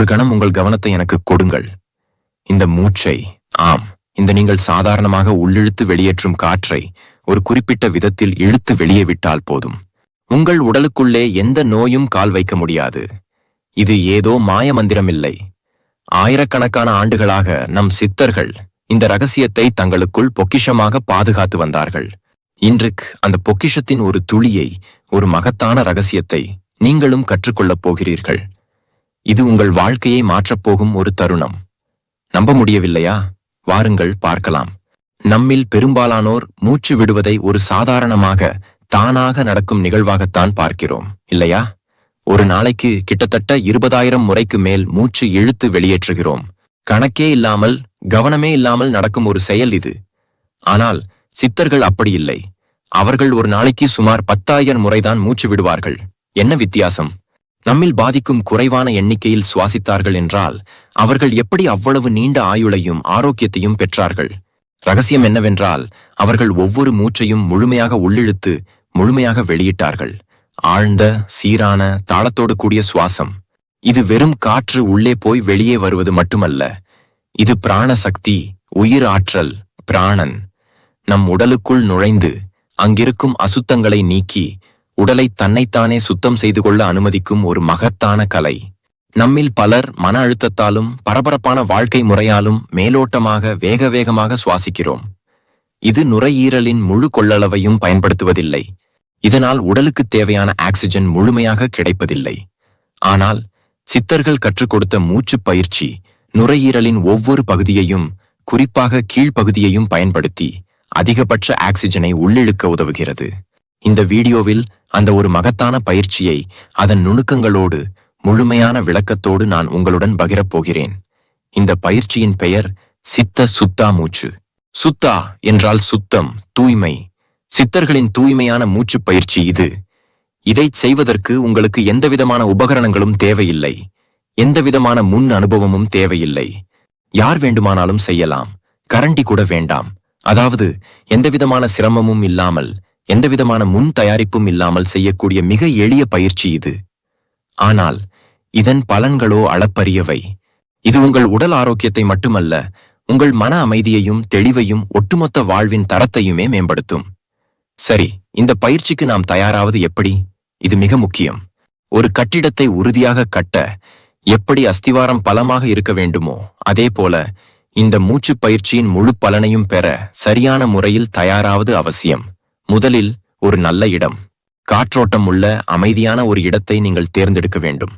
ஒரு கணம் உங்கள் கவனத்தை எனக்கு கொடுங்கள். இந்த மூச்சை ஆம் இந்த நீங்கள் சாதாரணமாக உள்ளிழுத்து வெளியேற்றும் காற்றை ஒரு குறிப்பிட்ட விதத்தில் இழுத்து வெளியே விட்டால் போதும். உங்கள் உடலுக்குள்ளே எந்த நோயும் கால் வைக்க முடியாது. இது ஏதோ மாய மந்திரமில்லை. ஆயிரக்கணக்கான ஆண்டுகளாக நம் சித்தர்கள் இந்த ரகசியத்தை தங்களுக்குள் பொக்கிஷமாக பாதுகாத்து வந்தார்கள். இன்றுக்கு அந்த பொக்கிஷத்தின் ஒரு துளியை ஒரு மகத்தான ரகசியத்தை நீங்களும் கற்றுக்கொள்ளப் போகிறீர்கள். இது உங்கள் வாழ்க்கையை மாற்றப்போகும் ஒரு தருணம். நம்ப முடியவில்லையா? வாருங்கள் பார்க்கலாம். நம்மில் பெரும்பாலானோர் மூச்சு விடுவதை ஒரு சாதாரணமாக தானாக நடக்கும் நிகழ்வாகத்தான் பார்க்கிறோம். இல்லையா? ஒரு நாளைக்கு கிட்டத்தட்ட இருபதாயிரம் முறைக்கு மேல் மூச்சு இழுத்து வெளியேற்றுகிறோம். கணக்கே இல்லாமல் கவனமே இல்லாமல் நடக்கும் ஒரு செயல் இது. ஆனால் சித்தர்கள் அப்படி இல்லை. அவர்கள் ஒரு நாளைக்கு சுமார் பத்தாயிரம் முறைதான் மூச்சு விடுவார்கள். என்ன வித்தியாசம்? நம்மில் பாதிக்கும் குறைவான எண்ணிக்கையில் சுவாசித்தார்கள் என்றால் அவர்கள் எப்படி அவ்வளவு நீண்ட ஆயுளையும் ஆரோக்கியத்தையும் பெற்றார்கள்? ரகசியம் என்னவென்றால் அவர்கள் ஒவ்வொரு மூச்சையும் முழுமையாக உள்ளிழுத்து முழுமையாக வெளியிட்டார்கள். ஆழ்ந்த சீரான தாளத்தோடு கூடிய சுவாசம். இது வெறும் காற்று உள்ளே போய் வெளியே வருவது மட்டுமல்ல. இது பிராண சக்தி உயிர் ஆற்றல் பிராணன். நம் உடலுக்குள் நுழைந்து அங்கிருக்கும் அசுத்தங்களை நீக்கி உடலை தன்னைத்தானே சுத்தம் செய்து கொள்ள அனுமதிக்கும் ஒரு மகத்தான கலை. நம்மில் பலர் மன அழுத்தத்தாலும் பரபரப்பான வாழ்க்கை முறையாலும் மேலோட்டமாக வேக வேகமாக சுவாசிக்கிறோம். இது நுரையீரலின் முழு கொள்ளளவையும் பயன்படுத்துவதில்லை. இதனால் உடலுக்கு தேவையான ஆக்சிஜன் முழுமையாக கிடைப்பதில்லை. ஆனால் சித்தர்கள் கற்றுக் கொடுத்த மூச்சு பயிற்சி நுரையீரலின் ஒவ்வொரு பகுதியையும் குறிப்பாக கீழ்ப்பகுதியையும் பயன்படுத்தி அதிகபட்ச ஆக்சிஜனை உள்ளிழுக்க உதவுகிறது. இந்த வீடியோவில் அந்த ஒரு மகத்தான பயிற்சியை அதன் நுணுக்கங்களோடு முழுமையான விளக்கத்தோடு நான் உங்களுடன் பகிரப் போகிறேன். இந்த பயிற்சியின் பெயர் சித்த சுத்தா மூச்சு. சுத்தா என்றால் சுத்தம் தூய்மை. சித்தர்களின் தூய்மையான மூச்சு பயிற்சி இது. இதை செய்வதற்கு உங்களுக்கு எந்தவிதமான உபகரணங்களும் தேவையில்லை. எந்தவிதமான முன் அனுபவமும் தேவையில்லை. யார் வேண்டுமானாலும் செய்யலாம். கரண்டி கூட வேண்டாம். அதாவது எந்தவிதமான சிரமமும் இல்லாமல் எந்தவிதமான முன் தயாரிப்பும் இல்லாமல் செய்யக்கூடிய மிக எளிய பயிற்சி இது. ஆனால் இதன் பலன்களோ அளப்பரியவை. இது உங்கள் உடல் ஆரோக்கியத்தை மட்டுமல்ல உங்கள் மன அமைதியையும் தெளிவையும் ஒட்டுமொத்த வாழ்வின் தரத்தையுமே மேம்படுத்தும். சரி இந்த பயிற்சிக்கு நாம் தயாராவது எப்படி? இது மிக முக்கியம். ஒரு கட்டிடத்தை உறுதியாக கட்ட எப்படி அஸ்திவாரம் பலமாக இருக்க வேண்டுமோ அதே போல இந்த மூச்சு பயிற்சியின் முழு பலனையும் பெற சரியான முறையில் தயாராவது அவசியம். முதலில் ஒரு நல்ல இடம். காற்றோட்டம் உள்ள அமைதியான ஒரு இடத்தை நீங்கள் தேர்ந்தெடுக்க வேண்டும்.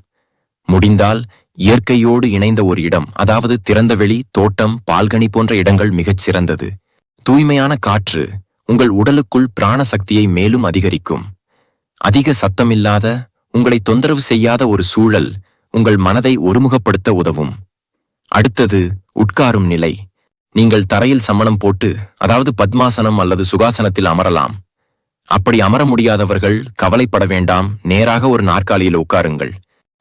முடிந்தால் இயற்கையோடு இணைந்த ஒரு இடம் அதாவது திறந்தவெளி தோட்டம் பால்கனி போன்ற இடங்கள் மிகச் சிறந்தது. தூய்மையான காற்று உங்கள் உடலுக்குள் பிராண சக்தியை மேலும் அதிகரிக்கும். அதிக சத்தமில்லாத உங்களை தொந்தரவு செய்யாத ஒரு சூழல் உங்கள் மனதை ஒருமுகப்படுத்த உதவும். அடுத்தது உட்காரும் நிலை. நீங்கள் தரையில் சமணம் போட்டு அதாவது பத்மாசனம் அல்லது சுகாசனத்தில் அமரலாம். அப்படி அமர முடியாதவர்கள் கவலைப்பட வேண்டாம் நேராக ஒரு நாற்காலியில் உட்காருங்கள்.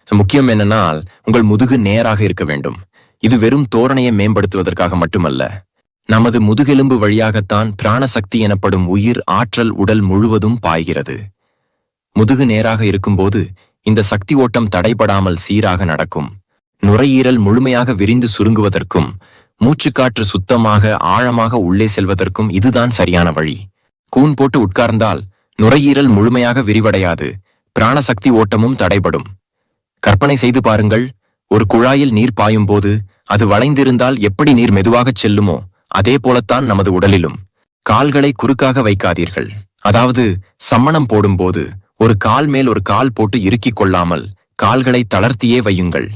முக்கியம் என்னன்னா உங்கள் முதுகு நேராக இருக்க வேண்டும். இது வெறும் தோரணையை மேம்படுத்துவதற்காக மட்டுமல்ல. நமது முதுகெலும்பு வழியாகத்தான் பிராணசக்தி எனப்படும் உயிர் ஆற்றல் உடல் முழுவதும் பாய்கிறது. முதுகு நேராக இருக்கும்போது இந்த சக்தி ஓட்டம் தடைபடாமல் சீராக நடக்கும். நுரையீரல் முழுமையாக விரிந்து சுருங்குவதற்கும் மூச்சுக்காற்று சுத்தமாக ஆழமாக உள்ளே செல்வதற்கும் இதுதான் சரியான வழி. கூன் போட்டு உட்கார்ந்தால் நுரையீரல் முழுமையாக விரிவடையாது பிராணசக்தி ஓட்டமும் தடைபடும். கற்பனை செய்து பாருங்கள் ஒரு குழாயில் நீர் பாயும் போது அது வளைந்திருந்தால் எப்படி நீர் மெதுவாகச் செல்லுமோ அதே போலத்தான் நமது உடலிலும். கால்களை குறுக்காக வைக்காதீர்கள். அதாவது சம்மணம் போடும்போது ஒரு கால் மேல் ஒரு கால் போட்டு இறுக்கிக் கொள்ளாமல் கால்களை தளர்த்தியே வையுங்கள்.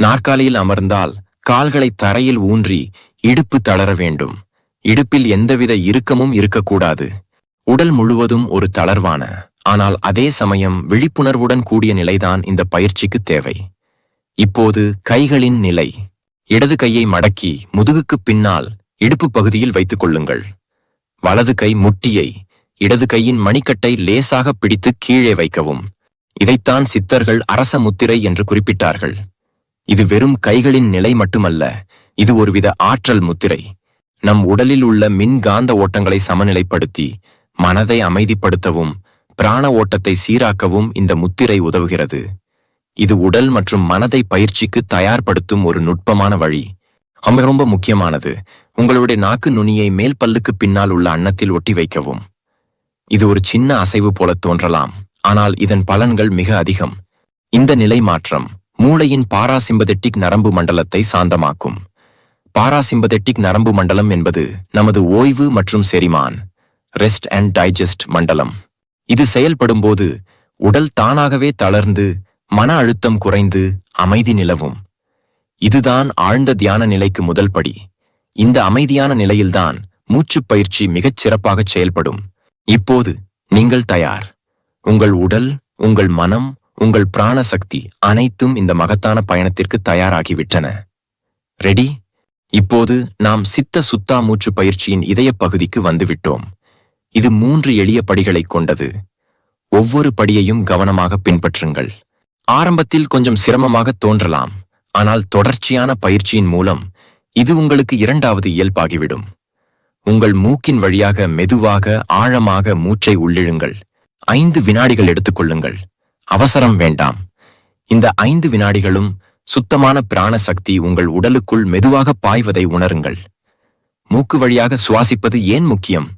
நாற்காலியில் அமர்ந்தால் கால்களை தரையில் ஊன்றி இடுப்பு தளர வேண்டும். இடுப்பில் எந்தவித இறுக்கமும் இருக்கக்கூடாது. உடல் முழுவதும் ஒரு தளர்வான ஆனால் அதே சமயம் விழிப்புணர்வுடன் கூடிய நிலைதான் இந்த பயிற்சிக்கு தேவை. இப்போது கைகளின் நிலை. இடது கையை மடக்கி முதுகுக்குப் பின்னால் இடுப்பு பகுதியில் வைத்துக் கொள்ளுங்கள். வலது கை முட்டியை இடது கையின் மணிக்கட்டை லேசாக பிடித்து கீழே வைக்கவும். இதைத்தான் சித்தர்கள் அரச முத்திரை என்று குறிப்பிட்டார்கள். இது வெறும் கைகளின் நிலை மட்டுமல்ல இது ஒருவித ஆற்றல் முத்திரை. நம் உடலில் உள்ள மின்காந்த ஓட்டங்களை சமநிலைப்படுத்தி மனதை அமைதிப்படுத்தவும் பிராண ஓட்டத்தை சீராக்கவும் இந்த முத்திரை உதவுகிறது. இது உடல் மற்றும் மனதை பயிற்சிக்கு தயார்படுத்தும் ஒரு நுட்பமான வழி. ரொம்ப ரொம்ப முக்கியமானது. உங்களுடைய நாக்கு நுனியை மேல் பல்லுக்கு பின்னால் உள்ள அன்னத்தில் ஒட்டி வைக்கவும். இது ஒரு சின்ன அசைவு போல தோன்றலாம் ஆனால் இதன் பலன்கள் மிக அதிகம். இந்த நிலை மாற்றம். மூளையின் பாராசிம்பதெட்டிக் நரம்பு மண்டலத்தை சாந்தமாக்கும். பாராசிம்பதெட்டிக் நரம்பு மண்டலம் என்பது நமது ஓய்வு மற்றும் செரிமான் ரெஸ்ட் அண்ட் டைஜஸ்ட் மண்டலம். இது செயல்படும்போது உடல் தானாகவே தளர்ந்து மன அழுத்தம் குறைந்து அமைதி நிலவும். இதுதான் ஆழ்ந்த தியான நிலைக்கு முதல் படி. இந்த அமைதியான நிலையில்தான் மூச்சுப் பயிற்சி மிகச் சிறப்பாகச் செயல்படும். இப்போது நீங்கள் தயார். உங்கள் உடல் உங்கள் மனம் உங்கள் பிராண சக்தி அனைத்தும் இந்த மகத்தான பயணத்திற்கு தயாராகிவிட்டன. ரெடி இப்போது நாம் சித்த சுத்தா மூச்சு பயிற்சியின் இதயப்பகுதிக்கு வந்துவிட்டோம். இது மூன்று எளிய படிகளைக் கொண்டது. ஒவ்வொரு படியையும் கவனமாக பின்பற்றுங்கள். ஆரம்பத்தில் கொஞ்சம் சிரமமாக தோன்றலாம். ஆனால் தொடர்ச்சியான பயிற்சியின் மூலம் இது உங்களுக்கு இரண்டாவது இயல்பாகிவிடும். உங்கள் மூக்கின் வழியாக மெதுவாக ஆழமாக மூச்சை உள்ளிழுங்கள். ஐந்து வினாடிகள் எடுத்துக்கொள்ளுங்கள் அவசரம் வேண்டாம். இந்த ஐந்து வினாடிகளும் சுத்தமான பிராண சக்தி உங்கள் உடலுக்குள் மெதுவாக பாய்வதை உணருங்கள். மூக்கு வழியாக சுவாசிப்பது ஏன் முக்கியம்?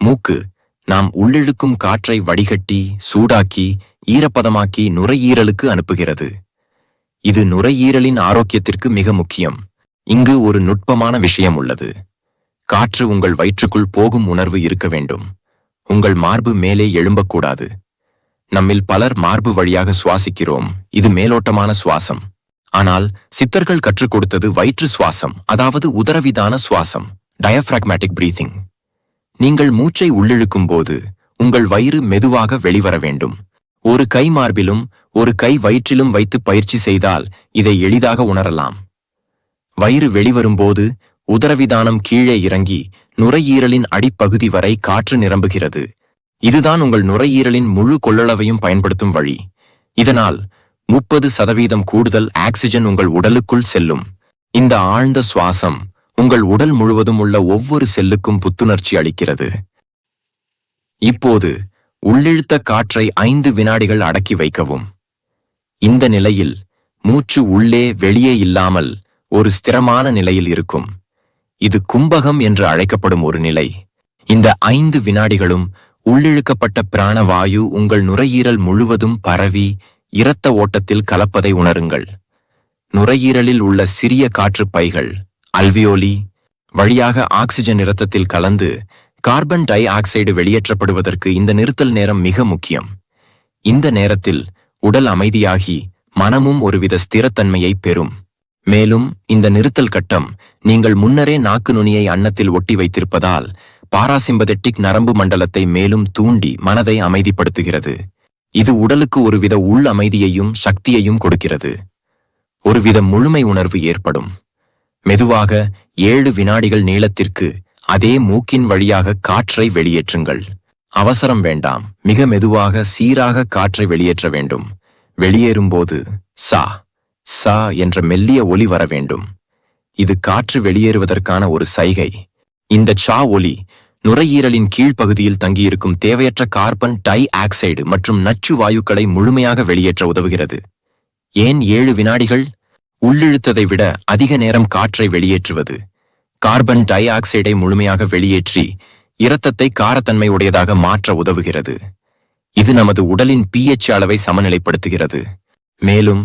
மூக்கு நாம் உள்ளிழுக்கும் காற்றை வடிகட்டி சூடாக்கி ஈரப்பதமாக்கி நுரையீரலுக்கு அனுப்புகிறது. இது நுரையீரலின் ஆரோக்கியத்திற்கு மிக முக்கியம். இங்கு ஒரு நுட்பமான விஷயம் உள்ளது. காற்று உங்கள் வயிற்றுக்குள் போகும் உணர்வு இருக்க வேண்டும். உங்கள் மார்பு மேலே எழும்பக்கூடாது. நம்மில் பலர் மார்பு வழியாக சுவாசிக்கிறோம். இது மேலோட்டமான சுவாசம். ஆனால் சித்தர்கள் கற்றுக் கொடுத்தது வயிற்று சுவாசம் அதாவது உதரவிதான சுவாசம். டயஃப்ராக்மேட்டிக் பிரீதிங் நீங்கள் மூச்சை உள்ளிழுக்கும் போது உங்கள் வயிறு மெதுவாக வெளிவர வேண்டும். ஒரு கை மார்பிலும் ஒரு கை வயிற்றிலும் வைத்து பயிற்சி செய்தால் இதை எளிதாக உணரலாம். வயிறு வெளிவரும்போது உதரவிதானம் கீழே இறங்கி நுரையீரலின் அடிப்பகுதி வரை காற்று நிரம்புகிறது. இதுதான் உங்கள் நுரையீரலின் முழு கொள்ளளவையும் பயன்படுத்தும் வழி. இதனால் முப்பது சதவீதம் கூடுதல் ஆக்சிஜன் உங்கள் உடலுக்குள் செல்லும். இந்த ஆழ்ந்த சுவாசம் உங்கள் உடல் முழுவதும் உள்ள ஒவ்வொரு செல்லுக்கும் புத்துணர்ச்சி அளிக்கிறது. இப்போது உள்ளிழுத்த காற்றை ஐந்து வினாடிகள் அடக்கி வைக்கவும். இந்த நிலையில் மூச்சு உள்ளே வெளியே இல்லாமல் ஒரு ஸ்திரமான நிலையில் இருக்கும். இது கும்பகம் என்று அழைக்கப்படும் ஒரு நிலை. இந்த ஐந்து வினாடிகளும் உள்ளிழுக்கப்பட்ட பிராணவாயு உங்கள் நுரையீரல் முழுவதும் பரவி இரத்த ஓட்டத்தில் கலப்பதை உணருங்கள். நுரையீரலில் உள்ள சிறிய காற்று பைகள் அல்வியோலி வழியாக ஆக்சிஜன் இரத்தத்தில் கலந்து கார்பன் டை ஆக்சைடு வெளியேற்றப்படுவதற்கு இந்த நிறுத்தல் நேரம் மிக முக்கியம். இந்த நேரத்தில் உடல் அமைதியாகி மனமும் ஒருவித ஸ்திரத்தன்மையை பெறும். மேலும் இந்த நிறுத்தல் கட்டம் நீங்கள் முன்னரே நாக்கு நுனியை அன்னத்தில் ஒட்டி வைத்திருப்பதால் பாராசிம்பதெட்டிக் நரம்பு மண்டலத்தை மேலும் தூண்டி மனதை அமைதிப்படுத்துகிறது. இது உடலுக்கு ஒருவித உள் அமைதியையும் சக்தியையும் கொடுக்கிறது. ஒருவித முழுமை உணர்வு ஏற்படும். மெதுவாக ஏழு வினாடிகள் நீளத்திற்கு அதே மூக்கின் வழியாக காற்றை வெளியேற்றுங்கள். அவசரம் வேண்டாம். மிக மெதுவாக சீராக காற்றை வெளியேற்ற வேண்டும். வெளியேறும்போது சா. சா என்ற மெல்லிய ஒலி வர வேண்டும். இது காற்று வெளியேறுவதற்கான ஒரு சைகை. இந்த சா ஒலி நுரையீரலின் கீழ்ப்பகுதியில் தங்கியிருக்கும் தேவையற்ற கார்பன் டை ஆக்சைடு மற்றும் நச்சு வாயுக்களை முழுமையாக வெளியேற்ற உதவுகிறது. ஏன் ஏழு வினாடிகள்? உள்ளிழுத்ததை விட அதிக நேரம் காற்றை வெளியேற்றுவது. கார்பன் டை ஆக்சைடை முழுமையாக வெளியேற்றி இரத்தத்தை காரத்தன்மை உடையதாக மாற்ற உதவுகிறது. இது நமது உடலின் பிஎச் அளவை சமநிலைப்படுத்துகிறது. மேலும்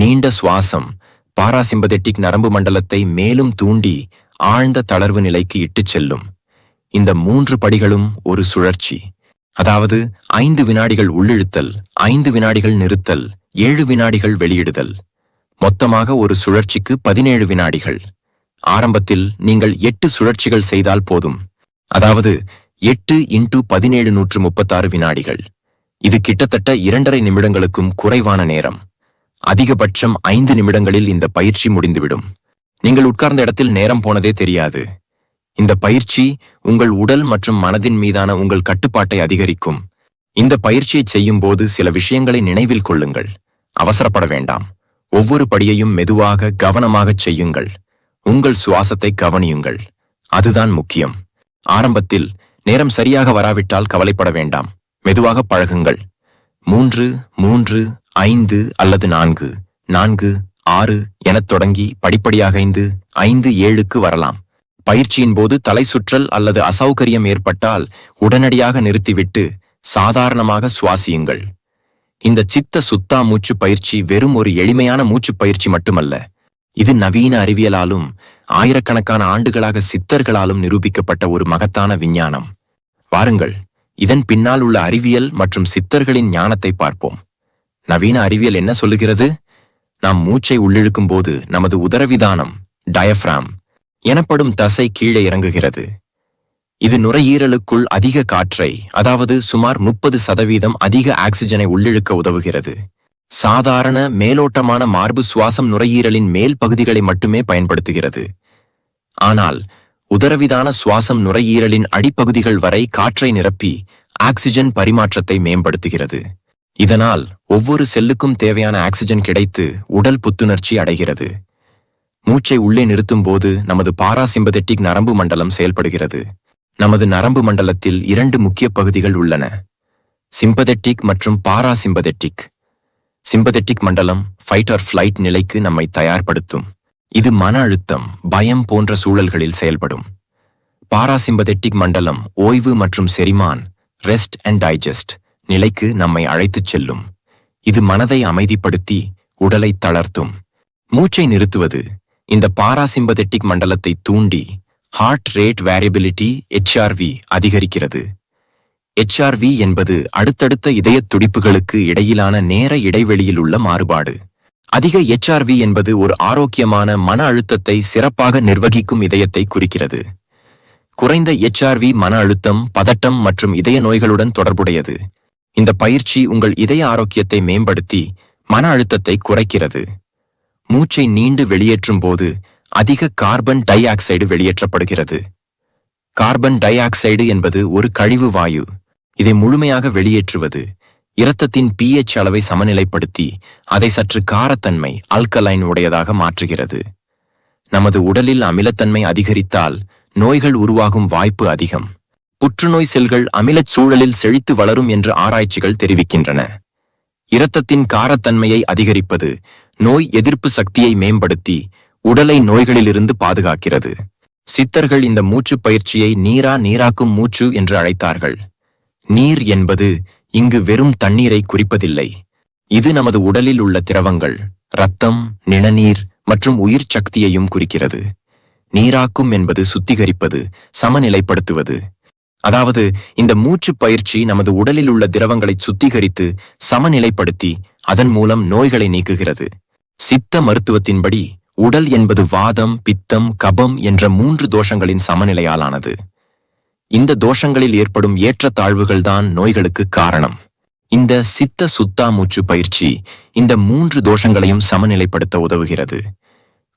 நீண்ட சுவாசம் பாராசிம்பதெட்டிக் நரம்பு மண்டலத்தை மேலும் தூண்டி ஆழ்ந்த தளர்வு நிலைக்கு இட்டுச் செல்லும். இந்த மூன்று படிகளும் ஒரு சுழற்சி. அதாவது ஐந்து வினாடிகள் உள்ளிழுத்தல் ஐந்து வினாடிகள் நிறுத்தல் ஏழு வினாடிகள் வெளியிடுதல். மொத்தமாக ஒரு சுழற்சிக்கு பதினேழு வினாடிகள். ஆரம்பத்தில் நீங்கள் எட்டு சுழற்சிகள் செய்தால் போதும். அதாவது எட்டு இன்டு பதினேழு நூற்று முப்பத்தாறு வினாடிகள். இது கிட்டத்தட்ட இரண்டரை நிமிடங்களுக்கும் குறைவான நேரம். அதிகபட்சம் ஐந்து நிமிடங்களில் இந்த பயிற்சி முடிந்துவிடும். நீங்கள் உட்கார்ந்த இடத்தில் நேரம் போனதே தெரியாது. இந்த பயிற்சி உங்கள் உடல் மற்றும் மனதின் மீதான உங்கள் கட்டுப்பாட்டை அதிகரிக்கும். இந்த பயிற்சியை செய்யும்போது சில விஷயங்களை நினைவில் கொள்ளுங்கள். அவசரப்பட வேண்டாம். ஒவ்வொரு படியையும் மெதுவாக கவனமாகச் செய்யுங்கள். உங்கள் சுவாசத்தை கவனியுங்கள். அதுதான் முக்கியம். ஆரம்பத்தில் நேரம் சரியாக வராவிட்டால் கவலைப்பட வேண்டாம். மெதுவாக பழகுங்கள். மூன்று மூன்று ஐந்து அல்லது நான்கு நான்கு ஆறு எனத் தொடங்கி படிப்படியாக ஐந்து ஐந்து ஏழுக்கு வரலாம். பயிற்சியின் போது தலை சுற்றல் அல்லது அசௌகரியம் ஏற்பட்டால் உடனடியாக நிறுத்திவிட்டு சாதாரணமாக சுவாசியுங்கள். இந்த சித்த சுத்தா மூச்சு பயிற்சி வெறும் ஒரு எளிமையான மூச்சு பயிற்சி மட்டுமல்ல. இது நவீன அறிவியலாலும் ஆயிரக்கணக்கான ஆண்டுகளாக சித்தர்களாலும் நிரூபிக்கப்பட்ட ஒரு மகத்தான விஞ்ஞானம். வாருங்கள் இதன் பின்னால் உள்ள அறிவியல் மற்றும் சித்தர்களின் ஞானத்தை பார்ப்போம். நவீன அறிவியல் என்ன சொல்லுகிறது? நாம் மூச்சை உள்ளிழுக்கும் போது நமது உதரவிதானம் டயஃப்ராம் எனப்படும் தசை கீழே இறங்குகிறது. இது நுரையீரலுக்குள் அதிக காற்றை அதாவது சுமார் முப்பது சதவீதம் அதிக ஆக்சிஜனை உள்ளிழுக்க உதவுகிறது. சாதாரண மேலோட்டமான மார்பு சுவாசம் நுரையீரலின் மேல் பகுதிகளை மட்டுமே பயன்படுத்துகிறது. ஆனால் உதரவிதான சுவாசம் நுரையீரலின் அடிப்பகுதிகள் வரை காற்றை நிரப்பி ஆக்சிஜன் பரிமாற்றத்தை மேம்படுத்துகிறது. இதனால் ஒவ்வொரு செல்லுக்கும் தேவையான ஆக்சிஜன் கிடைத்து உடல் புத்துணர்ச்சி அடைகிறது. மூச்சை உள்ளே நிறுத்தும் போது நமது பாராசிம்பதெட்டிக் நரம்பு மண்டலம் செயல்படுகிறது. நமது நரம்பு மண்டலத்தில் இரண்டு முக்கிய பகுதிகள் உள்ளன. சிம்பதெட்டிக் மற்றும் பாராசிம்பதெட்டிக். சிம்பதெட்டிக் மண்டலம் ஃபைட் ஆர் ஃப்ளைட் நிலைக்கு நம்மை தயார்படுத்தும். இது மன அழுத்தம் பயம் போன்ற சூழல்களில் செயல்படும். பாராசிம்பதெட்டிக் மண்டலம் ஓய்வு மற்றும் செரிமான் ரெஸ்ட் அண்ட் டைஜஸ்ட் நிலைக்கு நம்மை அழைத்துச் செல்லும். இது மனதை அமைதிப்படுத்தி உடலை தளர்த்தும். மூச்சை நிறுத்துவது இந்த பாராசிம்பதெட்டிக் மண்டலத்தை தூண்டி ஹார்ட் ரேட் வேரியபிலிட்டி HRV அதிகரிக்கிறது. எச்ஆர்வி என்பது அடுத்தடுத்த இதயத் துடிப்புகளுக்கு இடையிலான நேர இடைவெளியில் உள்ள மாறுபாடு. அதிக HRV என்பது ஒரு ஆரோக்கியமான மன அழுத்தத்தை சிறப்பாக நிர்வகிக்கும் இதயத்தை குறிக்கிறது. குறைந்த HRV மன அழுத்தம் பதட்டம் மற்றும் இதய நோய்களுடன் தொடர்புடையது. இந்த பயிற்சி உங்கள் இதய ஆரோக்கியத்தை மேம்படுத்தி மன அழுத்தத்தை குறைக்கிறது. மூச்சை நீண்டு வெளியேற்றும் போது அதிக கார்பன் டை ஆக்சைடு வெளியேற்றப்படுகிறது. கார்பன் டை ஆக்சைடு என்பது ஒரு கழிவு வாயு. இதை முழுமையாக வெளியேற்றுவது இரத்தத்தின் பிஎச் அளவை சமநிலைப்படுத்தி அதை சற்று காரத்தன்மை அல்கலைன் உடையதாக மாற்றுகிறது. நமது உடலில் அமிலத்தன்மை அதிகரித்தால் நோய்கள் உருவாகும் வாய்ப்பு அதிகம். புற்றுநோய் செல்கள் அமிலச் சூழலில் செழித்து வளரும் என்று ஆராய்ச்சிகள் தெரிவிக்கின்றன. இரத்தத்தின் காரத்தன்மையை அதிகரிப்பது நோய் எதிர்ப்பு சக்தியை மேம்படுத்தி உடலை நோய்களிலிருந்து பாதுகாக்கிறது. சித்தர்கள் இந்த மூச்சுப் பயிற்சியை நீரா நீராக்கும் மூச்சு என்று அழைத்தார்கள். நீர் என்பது இங்கு வெறும் தண்ணீரை குறிப்பதில்லை. இது நமது உடலில் உள்ள திரவங்கள் இரத்தம் நிணநீர் மற்றும் உயிர் சக்தியையும் குறிக்கிறது. நீராக்கும் என்பது சுத்திகரிப்பது சமநிலைப்படுத்துவது அதாவது இந்த மூச்சு பயிற்சி நமது உடலில் உள்ள திரவங்களை சுத்திகரித்து சமநிலைப்படுத்தி அதன் மூலம் நோய்களை நீக்குகிறது. சித்த மருத்துவத்தின்படி உடல் என்பது வாதம் பித்தம் கபம் என்ற மூன்று தோஷங்களின் சமநிலையாலானது. இந்த தோஷங்களில் ஏற்படும் ஏற்றத்தாழ்வுகள்தான் நோய்களுக்கு காரணம். இந்த சித்த சுத்தா மூச்சு பயிற்சி இந்த மூன்று தோஷங்களையும் சமநிலைப்படுத்த உதவுகிறது.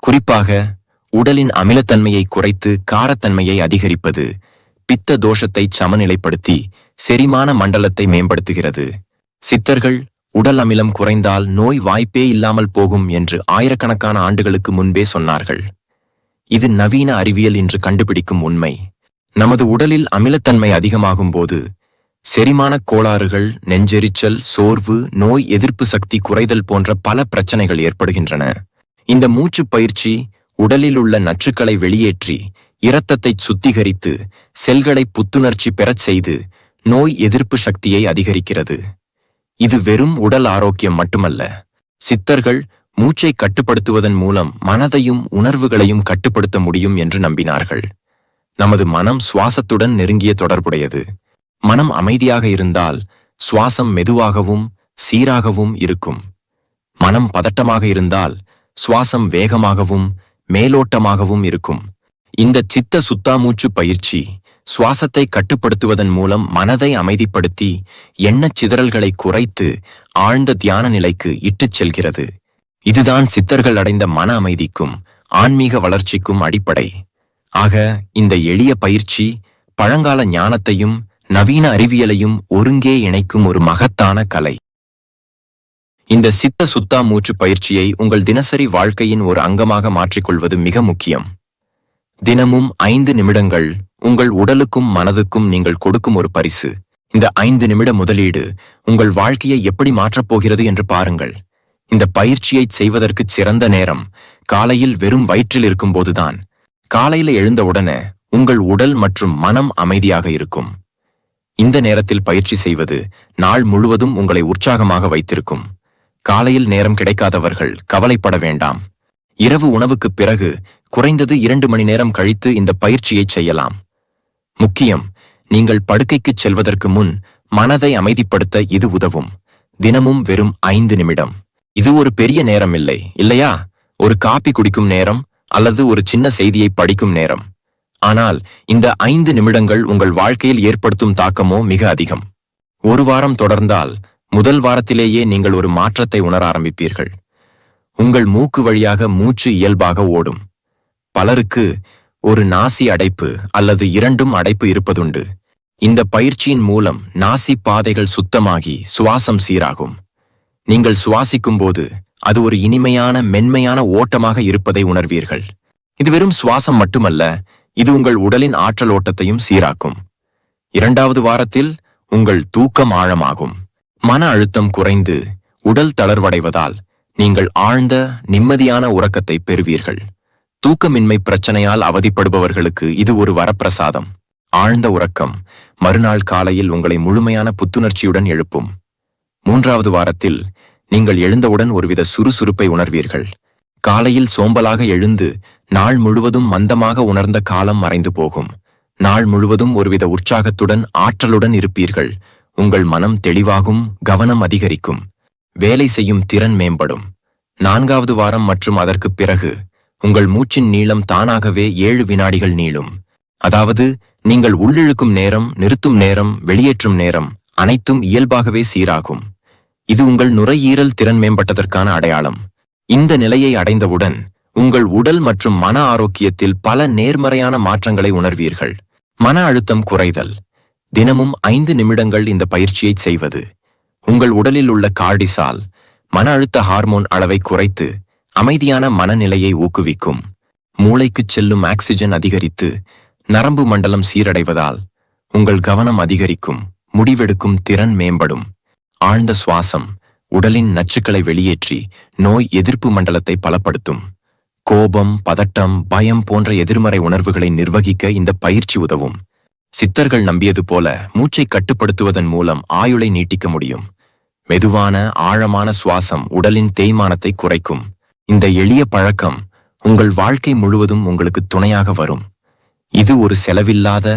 குறிப்பாக உடலின் அமிலத்தன்மையை குறைத்து காரத்தன்மையை அதிகரிப்பது பித்த தோஷத்தை சமநிலைப்படுத்தி செரிமான மண்டலத்தை மேம்படுத்துகிறது. சித்தர்கள் உடல் அமிலம் குறைந்தால் நோய் வாய்ப்பே இல்லாமல் போகும் என்று ஆயிரக்கணக்கான ஆண்டுகளுக்கு முன்பே சொன்னார்கள். இது நவீன அறிவியல் என்று கண்டுபிடிக்கும் உண்மை. நமது உடலில் அமிலத்தன்மை அதிகமாகும் போது செரிமானக் கோளாறுகள் நெஞ்செரிச்சல் சோர்வு நோய் எதிர்ப்பு சக்தி குறைதல் போன்ற பல பிரச்சனைகள் ஏற்படுகின்றன. இந்த மூச்சுப் பயிற்சி உடலில் உள்ள நச்சுக்களை வெளியேற்றி இரத்தத்தை சுத்திகரித்து செல்களை புத்துணர்ச்சி பெறச் செய்து நோய் எதிர்ப்பு சக்தியை அதிகரிக்கிறது. இது வெறும் உடல் ஆரோக்கியம் மட்டுமல்ல. சித்தர்கள் மூச்சை கட்டுப்படுத்துவதன் மூலம் மனதையும் உணர்வுகளையும் கட்டுப்படுத்த முடியும் என்று நம்பினார்கள். நமது மனம் சுவாசத்துடன் நெருங்கிய தொடர்புடையது. மனம் அமைதியாக இருந்தால் சுவாசம் மெதுவாகவும் சீராகவும் இருக்கும். மனம் பதட்டமாக இருந்தால் சுவாசம் வேகமாகவும் மேலோட்டமாகவும் இருக்கும். இந்த சித்த சுத்தாமூச்சு பயிற்சி சுவாசத்தை கட்டுப்படுத்துவதன் மூலம் மனதை அமைதிப்படுத்தி எண்ணச் சிதறல்களை குறைத்து ஆழ்ந்த தியான நிலைக்கு இட்டுச் செல்கிறது. இதுதான் சித்தர்கள் அடைந்த மன அமைதிக்கும் ஆன்மீக வளர்ச்சிக்கும் அடிப்படை. ஆக இந்த எளிய பயிற்சி பழங்கால ஞானத்தையும் நவீன அறிவியலையும் ஒருங்கே இணைக்கும் ஒரு மகத்தான கலை. இந்த சித்த சுத்தா மூச்சு பயிற்சியை உங்கள் தினசரி வாழ்க்கையின் ஒரு அங்கமாக மாற்றிக்கொள்வது மிக முக்கியம். தினமும் ஐந்து நிமிடங்கள் உங்கள் உடலுக்கும் மனதுக்கும் நீங்கள் கொடுக்கும் ஒரு பரிசு. இந்த ஐந்து நிமிட முதலீடு உங்கள் வாழ்க்கையை எப்படி மாற்றப் போகிறது என்று பாருங்கள். இந்த பயிற்சியை செய்வதற்கு சிறந்த நேரம் காலையில் வெறும் வயிற்றில் இருக்கும்போதுதான். காலையில எழுந்தவுடனே உங்கள் உடல் மற்றும் மனம் அமைதியாக இருக்கும். இந்த நேரத்தில் பயிற்சி செய்வது நாள் முழுவதும் உங்களை உற்சாகமாக வைத்திருக்கும். காலையில் நேரம் கிடைக்காதவர்கள் கவலைப்பட வேண்டாம். இரவு உணவுக்குப் பிறகு குறைந்தது இரண்டு மணி நேரம் கழித்து இந்த பயிற்சியை செய்யலாம். முக்கியம் நீங்கள் படுக்கைக்குச் செல்வதற்கு முன் மனதை அமைதிப்படுத்த இது உதவும். தினமும் வெறும் ஐந்து நிமிடம். இது ஒரு பெரிய நேரம் இல்லை இல்லையா? ஒரு காப்பி குடிக்கும் நேரம் அல்லது ஒரு சின்ன செய்தியை படிக்கும் நேரம். ஆனால் இந்த ஐந்து நிமிடங்கள் உங்கள் வாழ்க்கையில் ஏற்படுத்தும் தாக்கமோ மிக அதிகம். ஒரு வாரம் தொடர்ந்தால் முதல் வாரத்திலேயே நீங்கள் ஒரு மாற்றத்தை உணர ஆரம்பிப்பீர்கள். உங்கள் மூக்கு வழியாக மூச்சு இயல்பாக ஓடும். பலருக்கு ஒரு நாசி அடைப்பு அல்லது இரண்டும் அடைப்பு இருப்பதுண்டு. இந்த பயிற்சியின் மூலம் நாசி பாதைகள் சுத்தமாகி சுவாசம் சீராகும். நீங்கள் சுவாசிக்கும் போது அது ஒரு இனிமையான மென்மையான ஓட்டமாக இருப்பதை உணர்வீர்கள். இது வெறும் சுவாசம் மட்டுமல்ல இது உங்கள் உடலின் ஆற்றல் ஓட்டத்தையும் சீராக்கும். இரண்டாவது வாரத்தில் உங்கள் தூக்கம் ஆழமாகும். மன அழுத்தம் குறைந்து உடல் தளர்வடைவதால் நீங்கள் ஆழ்ந்த நிம்மதியான உறக்கத்தை பெறுவீர்கள். தூக்கமின்மை பிரச்சனையால் அவதிப்படுபவர்களுக்கு இது ஒரு வரப்பிரசாதம். ஆழ்ந்த உறக்கம் மறுநாள் காலையில் உங்களை முழுமையான புத்துணர்ச்சியுடன் எழுப்பும். மூன்றாவது வாரத்தில் நீங்கள் எழுந்தவுடன் ஒருவித சுறுசுறுப்பை உணர்வீர்கள். காலையில் சோம்பலாக எழுந்து நாள் முழுவதும் மந்தமாக உணர்ந்த காலம் மறைந்து போகும். நாள் முழுவதும் ஒருவித உற்சாகத்துடன் ஆற்றலுடன் இருப்பீர்கள். உங்கள் மனம் தெளிவாகும் கவனம் அதிகரிக்கும். வேலை செய்யும் திறன் மேம்படும். நான்காவது வாரம் மற்றும் அதற்குப் பிறகு உங்கள் மூச்சின் நீளம் தானாகவே ஏழு வினாடிகள் நீளும். அதாவது நீங்கள் உள்ளிழுக்கும் நேரம் நிறுத்தும் நேரம் வெளியேற்றும் நேரம் அனைத்தும் இயல்பாகவே சீராகும். இது உங்கள் நுரையீரல் திறன் மேம்பட்டதற்கான அடையாளம். இந்த நிலையை அடைந்தவுடன் உங்கள் உடல் மற்றும் மன ஆரோக்கியத்தில் பல நேர்மறையான மாற்றங்களை உணர்வீர்கள். மன அழுத்தம் குறைதல். தினமும் ஐந்து நிமிடங்கள் இந்த பயிற்சியை செய்வது. உங்கள் உடலில் உள்ள கார்டிசால் மன அழுத்த ஹார்மோன் அளவை குறைத்து அமைதியான மனநிலையை ஊக்குவிக்கும். மூளைக்குச் செல்லும் ஆக்சிஜன் அதிகரித்து நரம்பு மண்டலம் சீரடைவதால் உங்கள் கவனம் அதிகரிக்கும் முடிவெடுக்கும் திறன் மேம்படும். ஆழ்ந்த சுவாசம் உடலின் நச்சுக்களை வெளியேற்றி நோய் எதிர்ப்பு மண்டலத்தை பலப்படுத்தும். கோபம் பதட்டம் பயம் போன்ற எதிர்மறை உணர்வுகளை நிர்வகிக்க இந்த பயிற்சி உதவும். சித்தர்கள் நம்பியது போல மூச்சை கட்டுப்படுத்துவதன் மூலம் ஆயுளை நீட்டிக்க முடியும். மெதுவான ஆழமான சுவாசம் உடலின் தேய்மானத்தை குறைக்கும். இந்த எளிய பழக்கம் உங்கள் வாழ்க்கை முழுவதும் உங்களுக்கு துணையாக வரும். இது ஒரு செலவில்லாத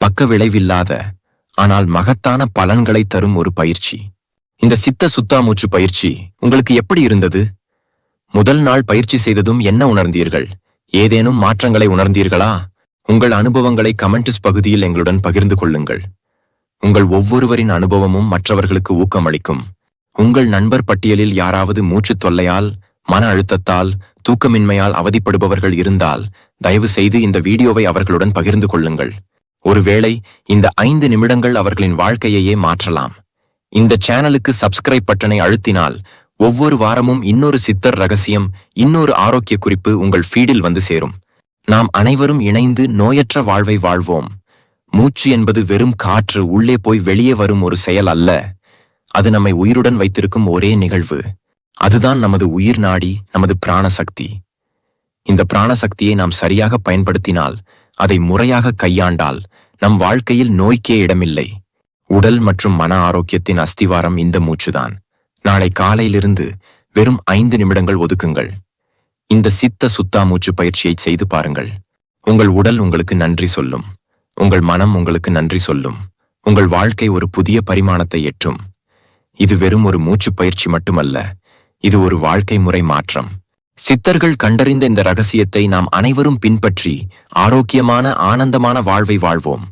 பக்க விளைவில்லாத ஆனால் மகத்தான பலன்களை தரும் ஒரு பயிற்சி. இந்த சித்த சுத்தாமூச்சு பயிற்சி உங்களுக்கு எப்படி இருந்தது? முதல் நாள் பயிற்சி செய்ததும் என்ன உணர்ந்தீர்கள்? ஏதேனும் மாற்றங்களை உணர்ந்தீர்களா? உங்கள் அனுபவங்களை கமெண்ட்ஸ் பகுதியில் எங்களுடன் பகிர்ந்து கொள்ளுங்கள். உங்கள் ஒவ்வொருவரின் அனுபவமும் மற்றவர்களுக்கு ஊக்கமளிக்கும். உங்கள் நண்பர் பட்டியலில் யாராவது மூச்சுத் தொல்லையால் மன அழுத்தத்தால் தூக்கமின்மையால் அவதிப்படுபவர்கள் இருந்தால் தயவு செய்து இந்த வீடியோவை அவர்களுடன் பகிர்ந்து கொள்ளுங்கள். ஒருவேளை இந்த ஐந்து நிமிடங்கள் அவர்களின் வாழ்க்கையையே மாற்றலாம். இந்த சேனலுக்கு சப்ஸ்கிரைப் பட்டனை அழுத்தினால் ஒவ்வொரு வாரமும் இன்னொரு சித்தர் ரகசியம் இன்னொரு ஆரோக்கிய குறிப்பு உங்கள் ஃபீடில் வந்து சேரும். நாம் அனைவரும் இணைந்து நோயற்ற வாழ்வை வாழ்வோம். மூச்சு என்பது வெறும் காற்று உள்ளே போய் வெளியே வரும் ஒரு செயல் அல்ல. அது நம்மை உயிருடன் வைத்திருக்கும் ஒரே நிகழ்வு. அதுதான் நமது உயிர் நாடி நமது பிராணசக்தி. இந்த பிராணசக்தியை நாம் சரியாக பயன்படுத்தினால் அதை முறையாக கையாண்டால் நம் வாழ்க்கையில் நோய்க்கே இடமில்லை. உடல் மற்றும் மன ஆரோக்கியத்தின் அஸ்திவாரம் இந்த மூச்சுதான். நாளை காலையிலிருந்து வெறும் ஐந்து நிமிடங்கள் ஒதுக்குங்கள். இந்த சித்த சுத்தா மூச்சு பயிற்சியை செய்து பாருங்கள். உங்கள் உடல் உங்களுக்கு நன்றி சொல்லும். உங்கள் மனம் உங்களுக்கு நன்றி சொல்லும். உங்கள் வாழ்க்கை ஒரு புதிய பரிமாணத்தை எட்டும் இது வெறும் ஒரு மூச்சு பயிற்சி மட்டுமல்ல இது ஒரு வாழ்க்கை முறை மாற்றம். சித்தர்கள் கண்டறிந்த இந்த ரகசியத்தை நாம் அனைவரும் பின்பற்றி ஆரோக்கியமான ஆனந்தமான வாழ்வை வாழ்வோம்.